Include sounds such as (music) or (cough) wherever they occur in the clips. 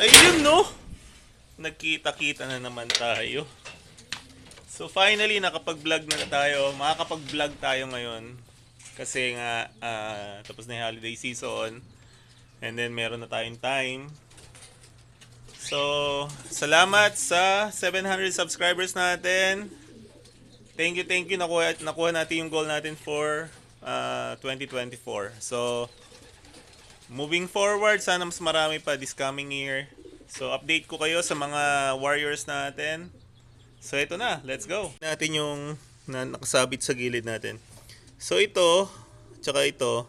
Ayun no! Nagkita-kita na naman tayo. So finally, nakapag-vlog na tayo. Makakapag-vlog tayo ngayon. Kasi nga, ah, tapos na yung holiday season. And then, meron na tayong time. So, salamat sa 700 subscribers natin. Thank you, thank you. Nakuha, nakuha natin yung goal natin for ah, 2024. So, moving forward, sana mas marami pa this coming year. So, update ko kayo sa mga warriors natin. So, ito na. Let's go. Natin yung na, nakasabit sa gilid natin. So, ito, tsaka ito,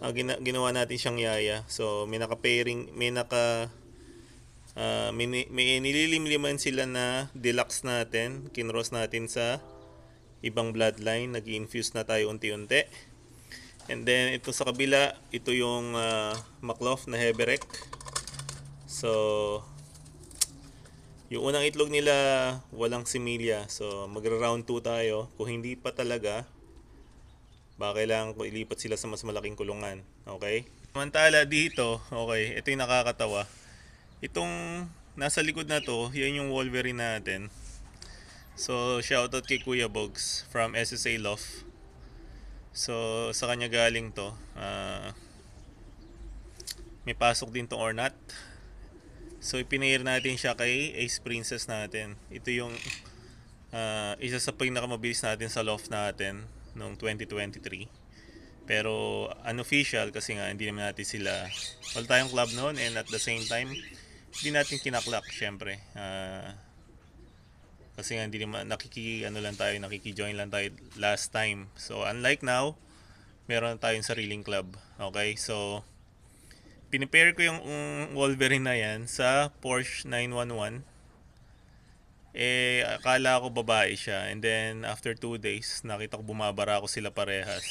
ah, gina- ginawa natin siyang yaya. So, may naka-pairing, may naka, ah, may, may nililimliman sila na deluxe natin. Kinross natin sa ibang bloodline. nag infuse na tayo unti-unti. And then, ito sa kabila, ito yung uh, Makloff na Heberek. So, yung unang itlog nila, walang similya. So, magra-round 2 tayo. Kung hindi pa talaga, baka kailangan ko ilipat sila sa mas malaking kulungan. Okay? Samantala dito, okay, ito yung nakakatawa. Itong nasa likod na to, yan yung Wolverine natin. So, shoutout kay Kuya Bogs from SSA Love. So, sa kanya galing to. Ah, may pasok din tong ornat. So, ipinair natin siya kay Ace Princess natin. Ito yung ah, isa sa pinakamabilis natin sa loft natin noong 2023. Pero unofficial kasi nga hindi naman natin sila wala tayong club noon and at the same time hindi natin kinaklak syempre. Ah, kasi nga hindi naman nakiki ano lang tayo, nakiki-join lang tayo last time. So unlike now, meron tayong sariling club. Okay? So pinipair ko yung um, Wolverine na yan sa Porsche 911. Eh, akala ko babae siya. And then, after two days, nakita ko bumabara ko sila parehas.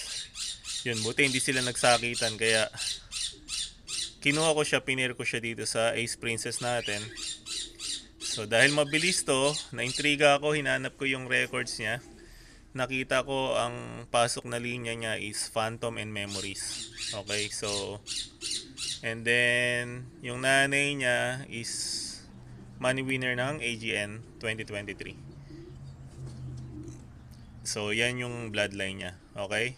Yun, buti hindi sila nagsakitan. Kaya, kinuha ko siya, pinir ko siya dito sa Ace Princess natin. So, dahil mabilis to, naintriga ako, hinanap ko yung records niya. Nakita ko ang pasok na linya niya is Phantom and Memories. Okay, so, and then, yung nanay niya is money winner ng AGN 2023. So, yan yung bloodline niya. Okay?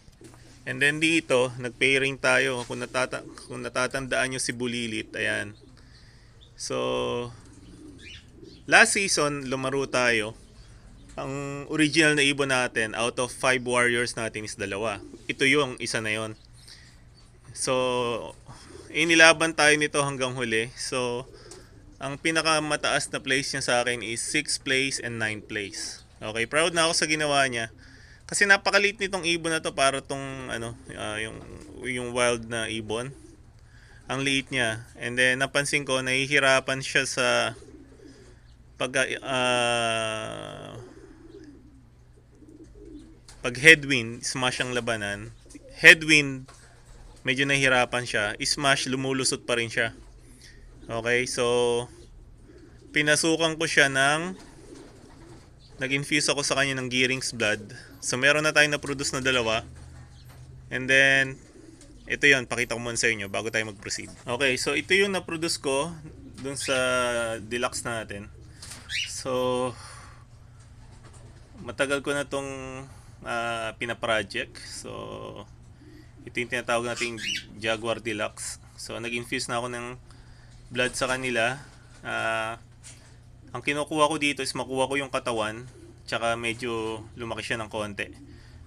And then dito, nag-pairing tayo. Kung, natata kung natatandaan nyo si Bulilit, ayan. So, last season, lumaro tayo. Ang original na ibon natin, out of 5 warriors natin is dalawa. Ito yung isa na yon. So, inilaban tayo nito hanggang huli. So, ang pinakamataas na place niya sa akin is 6th place and 9th place. Okay, proud na ako sa ginawa niya. Kasi napakaliit nitong ibon na to para tong ano, ah, yung yung wild na ibon. Ang liit niya. And then napansin ko nahihirapan siya sa pag ah, pag headwind, smash ang labanan. Headwind, medyo nahihirapan siya. Smash, lumulusot pa rin siya. Okay, so pinasukan ko siya ng nag-infuse ako sa kanya ng Gearing's blood. So meron na tayong na-produce na dalawa. And then ito 'yon, pakita ko muna sa inyo bago tayo mag-proceed. Okay, so ito yung na-produce ko dun sa deluxe natin. So matagal ko na tong ah, pina-project. So ito yung tinatawag nating Jaguar Deluxe. So nag-infuse na ako ng blood sa kanila. Ah, ang kinukuha ko dito is makuha ko yung katawan, tsaka medyo lumaki siya ng konti.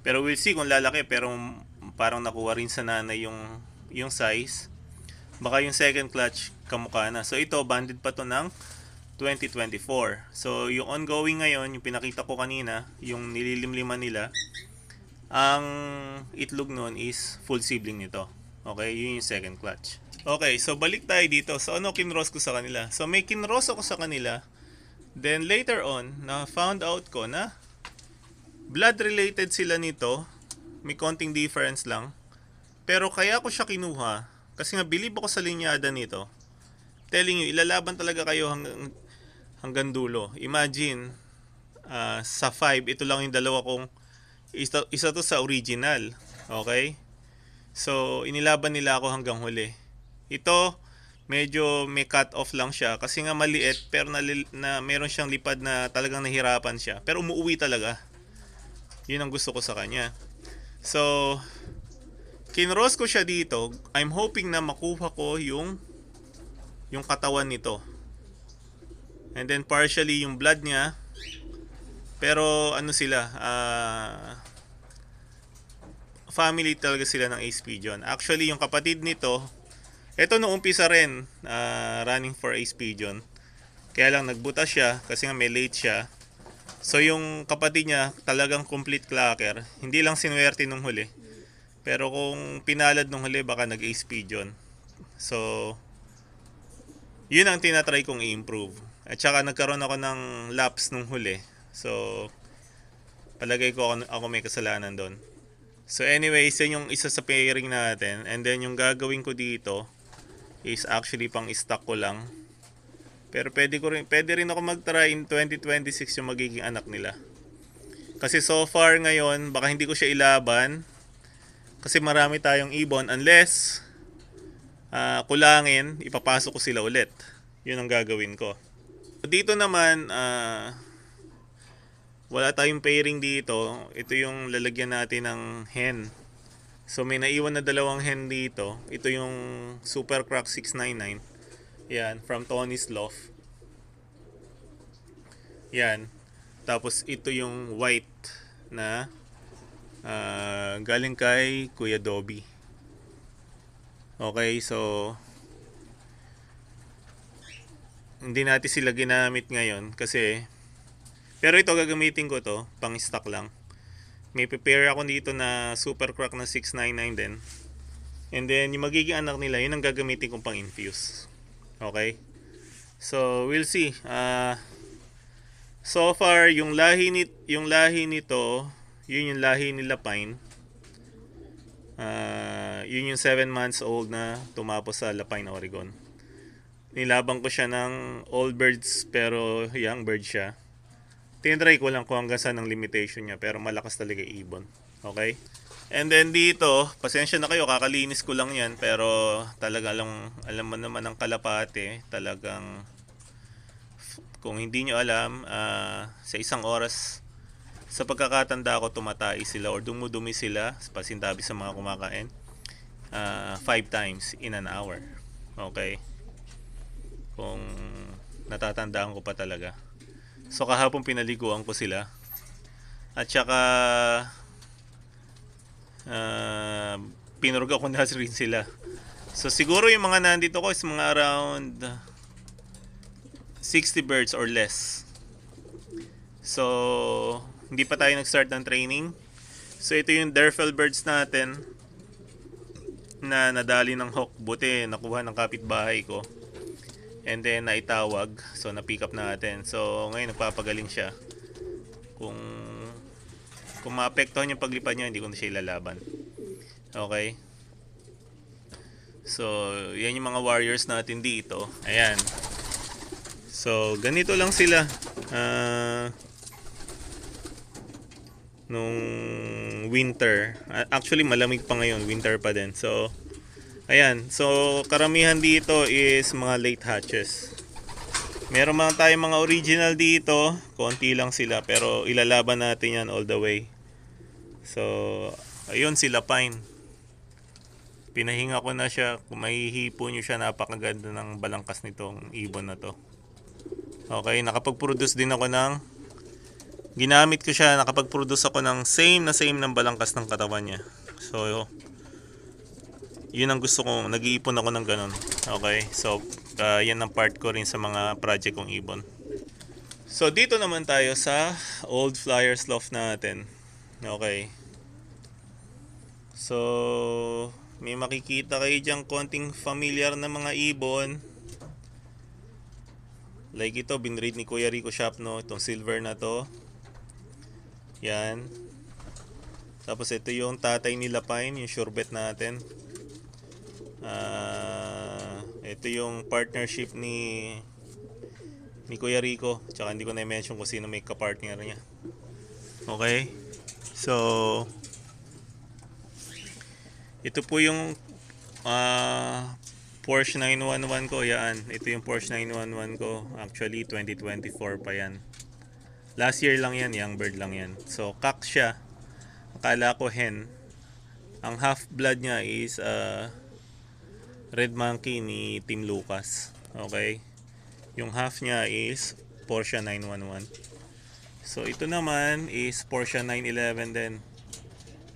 Pero we'll see kung lalaki, pero parang nakuha rin sa nanay yung, yung size. Baka yung second clutch kamukha na. So ito, banded pa to ng 2024. So yung ongoing ngayon, yung pinakita ko kanina, yung nililimliman nila, ang itlog nun is full sibling nito. Okay, yun yung second clutch. Okay, so balik tayo dito. So ano kinross ko sa kanila? So may kinross ako sa kanila. Then later on, na found out ko na blood related sila nito. May konting difference lang. Pero kaya ko siya kinuha kasi nga believe ako sa linyada nito. Telling you, ilalaban talaga kayo hanggang hanggang dulo. Imagine ah, sa 5, ito lang yung dalawa kong isa, isa to sa original. Okay? So, inilaban nila ako hanggang huli. Ito, medyo may cut off lang siya kasi nga maliit pero na, na meron siyang lipad na talagang nahirapan siya. Pero umuwi talaga. Yun ang gusto ko sa kanya. So, kinross ko siya dito. I'm hoping na makuha ko yung yung katawan nito. And then partially yung blood niya. Pero ano sila, ah family talaga sila ng Ace Pigeon. Actually, yung kapatid nito, ito nung umpisa rin, ah, running for Ace Pigeon. Kaya lang nagbuta siya kasi nga may late siya. So yung kapatid niya talagang complete clacker. Hindi lang sinuwerte nung huli. Pero kung pinalad nung huli baka nag-ace pigeon. So yun ang tinatry kong i-improve. At saka nagkaroon ako ng laps nung huli. So palagay ko ako, ako may kasalanan doon. So anyways, yan yung isa sa pairing natin. And then yung gagawin ko dito is actually pang stock ko lang. Pero pwede ko rin pwede rin ako mag-try in 2026 yung magiging anak nila. Kasi so far ngayon, baka hindi ko siya ilaban kasi marami tayong ibon unless ah, kulangin, ipapasok ko sila ulit. 'Yun ang gagawin ko. Dito naman ah, wala tayong pairing dito. Ito yung lalagyan natin ng hen. So may naiwan na dalawang hen dito. Ito yung Super Croc 699. Yan, from Tony's Loft. Yan. Tapos ito yung white na ah, galing kay Kuya Dobby. Okay, so hindi natin sila ginamit ngayon kasi pero ito gagamitin ko to pang stock lang. May prepare ako dito na Super Croc na 699 din. And then yung magiging anak nila, yun ang gagamitin kong pang infuse. Okay? So, we'll see. Ah so far, yung lahi, nit, yung lahi nito, yun yung lahi nila Pine. Ah yun yung 7 months old na tumapos sa Lapine, Oregon. Nilabang ko siya ng old birds pero young bird siya. Tinry ko lang kung hanggang saan ang limitation niya pero malakas talaga ibon. Okay? And then dito, pasensya na kayo, kakalinis ko lang yan pero talaga alam, alam mo naman ang kalapate, talagang kung hindi nyo alam, ah, sa isang oras sa pagkakatanda ko tumatay sila or dumudumi sila pasintabi sa mga kumakain ah, five times in an hour. Okay? Kung natatandaan ko pa talaga. So kahapon pinaliguan ko sila. At saka uh, pinuruga ko na rin sila. So siguro yung mga nandito ko is mga around 60 birds or less. So hindi pa tayo nag-start ng training. So ito yung Derfel birds natin na nadali ng hawk. Buti nakuha ng kapitbahay ko. And then naitawag. So na-pick up natin. So ngayon nagpapagaling siya. Kung kung maapektuhan yung paglipad niya, hindi ko na siya ilalaban. Okay? So, yan yung mga warriors natin dito. Ayan. So, ganito lang sila. Ah... nung winter. Ah, Actually, malamig pa ngayon. Winter pa din. So, ayan. So, karamihan dito is mga late hatches. Meron mga tayong mga original dito. Konti lang sila. Pero ilalaban natin yan all the way. So, ayun sila Pine. Pinahinga ko na siya. Kung mahihipo nyo siya, napakaganda ng balangkas nitong ibon na to. Okay, nakapag-produce din ako ng ginamit ko siya, nakapag-produce ako ng same na same ng balangkas ng katawan niya. So, yun ang gusto ko. Nag-iipon ako ng ganun. Okay, so, uh, yan ang part ko rin sa mga project kong ibon. So, dito naman tayo sa Old Flyers Loft natin. Okay. So, may makikita kayo dyan konting familiar na mga ibon. Like ito, binread ni Kuya Rico Shop, no? Itong silver na to. Yan. Tapos ito yung tatay nila Pine, yung surebet natin. Ah, ito yung partnership ni ni Kuya Rico. Tsaka hindi ko na mention kung sino may kapartner niya. Okay? So, ito po yung ah, Porsche 911 ko, yan. Ito yung Porsche 911 ko. Actually, 2024 pa yan. Last year lang yan, young bird lang yan. So, kak siya. Akala ko hen. Ang half-blood niya is uh, Red Monkey ni Team Lucas. Okay? Yung half niya is Porsche 911. So, ito naman is Porsche 911 din.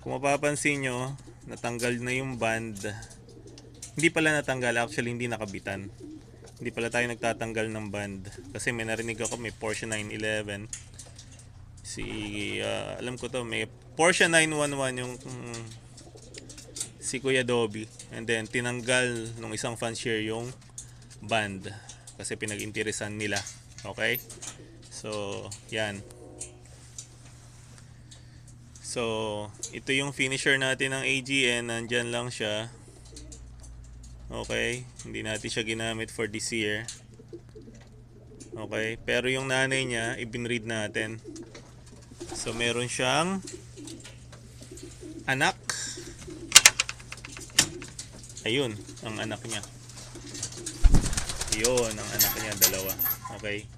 Kung mapapansin nyo, natanggal na yung band. Hindi pala natanggal, actually hindi nakabitan. Hindi pala tayo nagtatanggal ng band. Kasi may narinig ako may Porsche 911. Si, ah, alam ko to, may Porsche 911 yung mm, si Kuya Dobby. And then, tinanggal nung isang fan share yung band. Kasi pinag-interesan nila. Okay? So, yan. So, ito yung finisher natin ng AGN. Nandyan lang siya. Okay. Hindi natin siya ginamit for this year. Okay. Pero yung nanay niya, ibinread natin. So, meron siyang anak. Ayun, ang anak niya. Yun, ang anak niya, dalawa. Okay.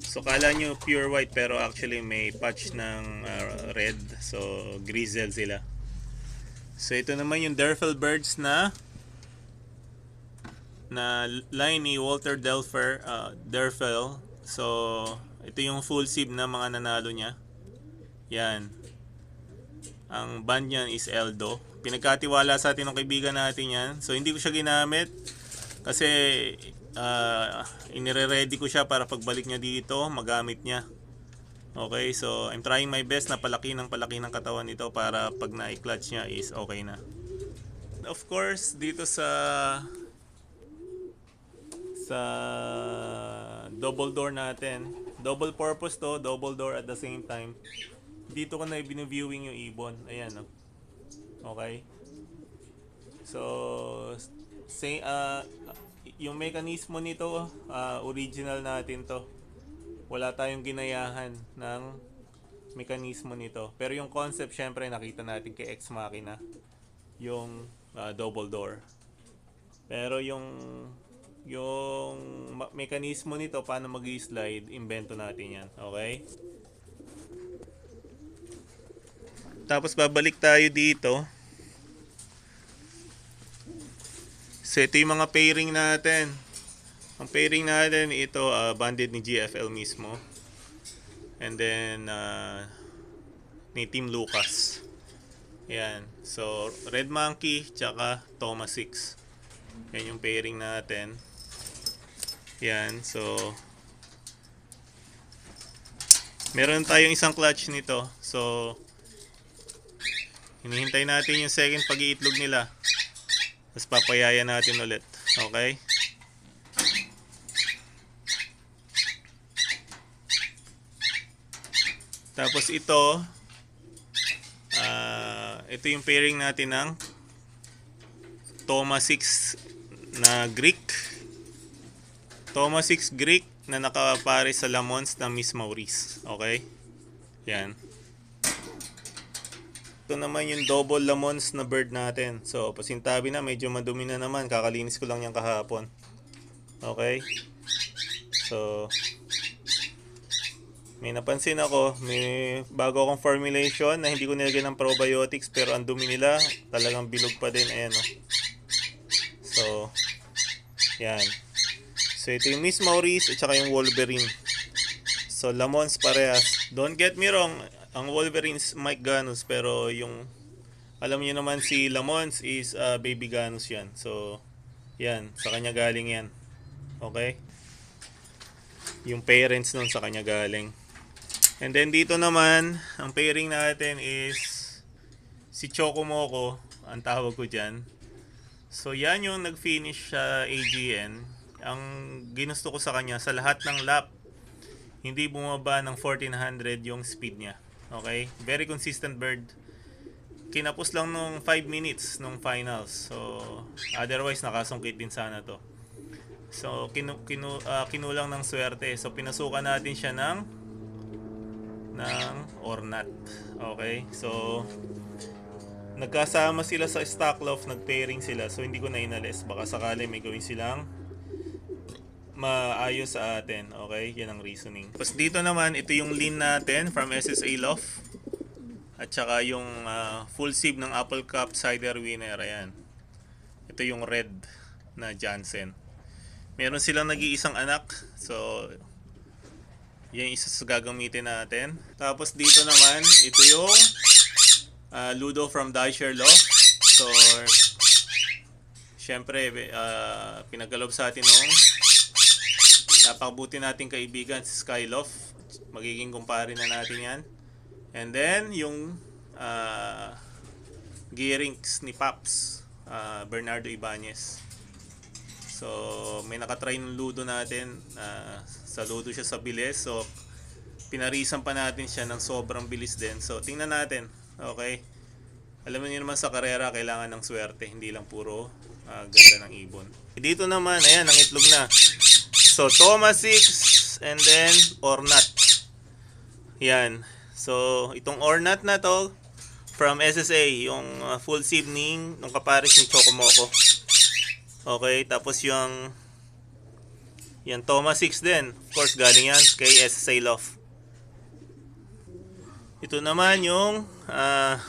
So kala nyo pure white pero actually may patch ng uh, red. So grizzle sila. So ito naman yung Derfel birds na na line ni Walter Delfer uh, Derfel. So ito yung full sib na mga nanalo niya. Yan. Ang band niyan is Eldo. Pinagkatiwala sa atin ng kaibigan natin yan. So hindi ko siya ginamit kasi uh, inire-ready ko siya para pagbalik niya dito, magamit niya. Okay, so I'm trying my best na palaki ng palaki ng katawan nito para pag na-clutch niya is okay na. Of course, dito sa sa double door natin, double purpose to, double door at the same time. Dito ko na binu-viewing yung ibon. Ayan, oh. Okay? So, say, uh, yung mekanismo nito, uh, original natin to. Wala tayong ginayahan ng mekanismo nito. Pero yung concept, syempre, nakita natin kay Ex Machina. Yung uh, double door. Pero yung yung mekanismo nito, paano mag slide invento natin yan. Okay? Tapos babalik tayo dito. So ito yung mga pairing natin. Ang pairing natin ito uh, banded ni GFL mismo. And then uh, ni Team Lucas. Yan. So Red Monkey tsaka Thomas 6. Yan yung pairing natin. Yan. So meron tayong isang clutch nito. So hinihintay natin yung second pag-iitlog nila. Tapos papayaya natin ulit. Okay? Tapos ito, ah ito yung pairing natin ng Thomas 6 na Greek. Thomas 6 Greek na nakapare sa Lamons ng Miss Maurice. Okay? Yan. Ito naman yung double lamons na bird natin. So, pasintabi na, medyo madumi na naman. Kakalinis ko lang yan kahapon. Okay? So, may napansin ako, may bago akong formulation na hindi ko nilagyan ng probiotics pero ang dumi nila, talagang bilog pa din. Ayan, oh. So, yan. So, ito yung Miss Maurice at saka yung Wolverine. So, lamons parehas. Don't get me wrong, ang Wolverines Mike Ganus pero yung alam niyo naman si Lamons is uh, baby Ganus yan. So yan, sa kanya galing yan. Okay? Yung parents nun sa kanya galing. And then dito naman, ang pairing natin is si Chocomoco, ang tawag ko dyan. So yan yung nag-finish sa AGN. Ang ginusto ko sa kanya, sa lahat ng lap, hindi bumaba ng 1400 yung speed niya. Okay? Very consistent bird. Kinapos lang nung 5 minutes nung finals. So, otherwise nakasungkit din sana to. So, kinu, kinu, ah, kinulang ng swerte. So, pinasukan natin siya ng ng ornat. Okay? So, nagkasama sila sa stock loft, nag-pairing sila. So hindi ko na inalis. Baka sakali may gawin silang maayos sa atin. Okay? Yan ang reasoning. Tapos dito naman, ito yung lean natin from SSA Loft. At saka yung ah, full sieve ng Apple Cup Cider Winner. Ayan. Ito yung red na Jansen. Meron silang nag-iisang anak. So, yan isa sa gagamitin natin. Tapos dito naman, ito yung ah, Ludo from Dasher Loft. So, syempre, uh, pinagalob sa atin noong napakabuti nating kaibigan si Skyloft. Magiging kumpare na natin yan. And then, yung uh, gearings ni Paps, uh, Bernardo Ibanez. So, may nakatry ng ludo natin. Uh, sa ludo siya sa bilis. So, pinarisan pa natin siya ng sobrang bilis din. So, tingnan natin. Okay? Alam niyo naman sa karera, kailangan ng swerte. Hindi lang puro uh, ganda ng ibon. Dito naman, ayan, ang itlog na. So, Thomas 6 and then Ornat. Yan. So, itong Ornat na to from SSA, yung uh, full seasoning ng kapares ni Chocomoco. Okay, tapos yung yan Thomas 6 din. Of course, galing yan kay SSA Love. Ito naman yung ah,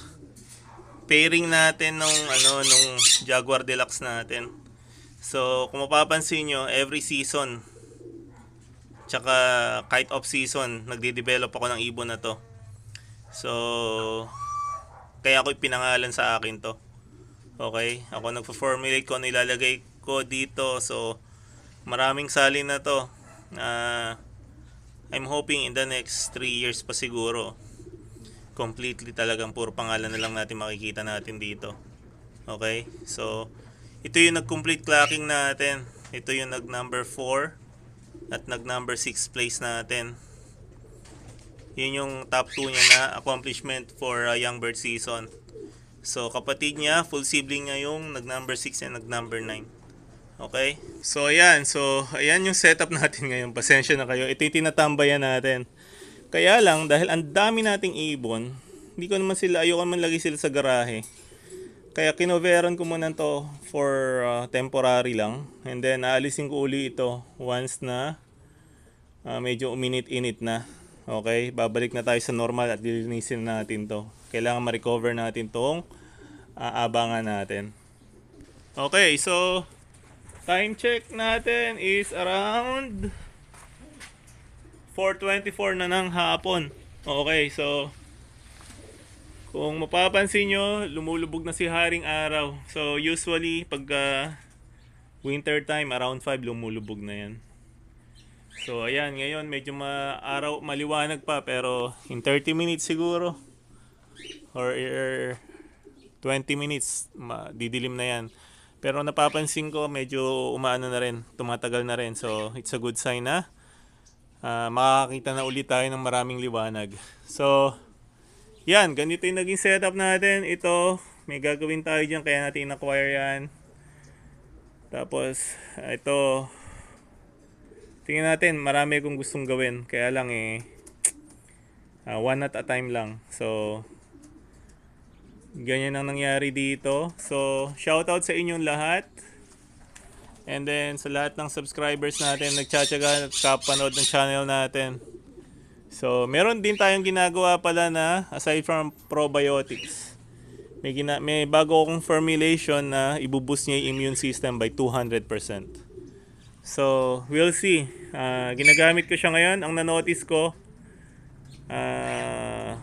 pairing natin nung ano nung Jaguar Deluxe natin. So, kung mapapansin nyo, every season, tsaka kahit off season, nagde-develop ako ng ibon na to. So, kaya ako pinangalan sa akin to. Okay? Ako nagpo-formulate ko, nilalagay ko dito. So, maraming salin na to. Ah, I'm hoping in the next 3 years pa siguro, completely talagang puro pangalan na lang natin makikita natin dito. Okay? So, ito yung nag-complete clocking natin. Ito yung nag-number 4 at nag-number 6 place natin. Yun yung top 2 niya na accomplishment for uh, Young Bird season. So, kapatid niya, full sibling niya yung nag-number 6 and nag-number 9. Okay? So, ayan. So, ayan yung setup (laughs) natin ngayon. Pasensya na kayo. Ito yung tinatambayan natin. Kaya lang, dahil ang dami nating ibon, hindi ko naman sila, ayoko naman lagi sila sa garahe. Kaya kinoveran ko muna to for uh, temporary lang. And then, aalisin ko uli ito once na uh, medyo uminit-init na. Okay, babalik na tayo sa normal at lilinisin natin to. Kailangan ma-recover natin tong aabangan natin. Okay, so time check natin is around 4.24 na ng hapon. Okay, so kung mapapansin nyo, lumulubog na si Haring Araw. So usually, pag uh, winter time, around 5 lumulubog na yan. So ayan, ngayon medyo ma araw maliwanag pa pero in 30 minutes siguro or er, 20 minutes ma, didilim na yan. Pero napapansin ko medyo umaano na rin, tumatagal na rin. So it's a good sign na ah, makakakita na ulit tayo ng maraming liwanag. So yan, ganito yung naging setup natin. Ito, may gagawin tayo dyan kaya natin in-acquire yan. Tapos, ito, tingnan natin, marami akong gustong gawin. Kaya lang eh, ah, one at a time lang. So, ganyan ang nangyari dito. So, shoutout sa inyong lahat. And then, sa lahat ng subscribers natin, nagtsatsaga at kapanood ng channel natin. So, meron din tayong ginagawa pala na aside from probiotics. May, gina- may bago akong formulation na ibuboost niya yung immune system by 200%. So, we'll see. Ah, ginagamit ko siya ngayon. Ang nanotice ko, ah,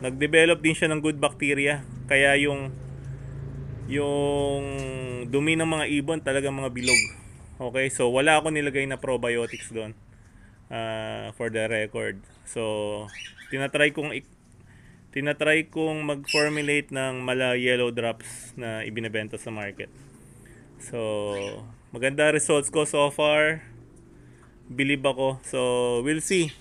nag-develop din siya ng good bacteria. Kaya yung yung dumi ng mga ibon talagang mga bilog. Okay, so wala ako nilagay na probiotics doon uh, for the record. So, tinatry kong tinatry kong mag-formulate ng mala yellow drops na ibinebenta sa market. So, maganda results ko so far. Believe ako. So, we'll see.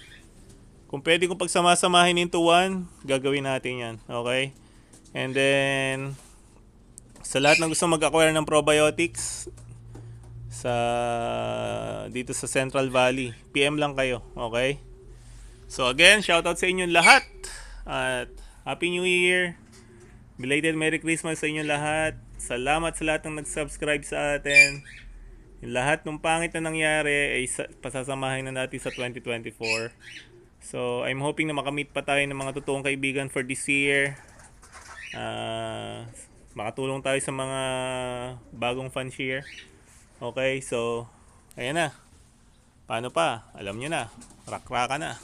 Kung pwede kong pagsamasamahin into one, gagawin natin yan. Okay? And then, sa lahat ng gusto mag-acquire ng probiotics, sa dito sa Central Valley. PM lang kayo, okay? So again, shoutout sa inyong lahat. At Happy New Year. Belated Merry Christmas sa inyo lahat. Salamat sa lahat ng nag-subscribe sa atin. Yung lahat ng pangit na nangyari ay sa- pasasamahin na natin sa 2024. So, I'm hoping na makamit pa tayo ng mga totoong kaibigan for this year. Ah, makatulong tayo sa mga bagong fans here. Okay, so, ayan na. Paano pa? Alam nyo na. Rak-raka na.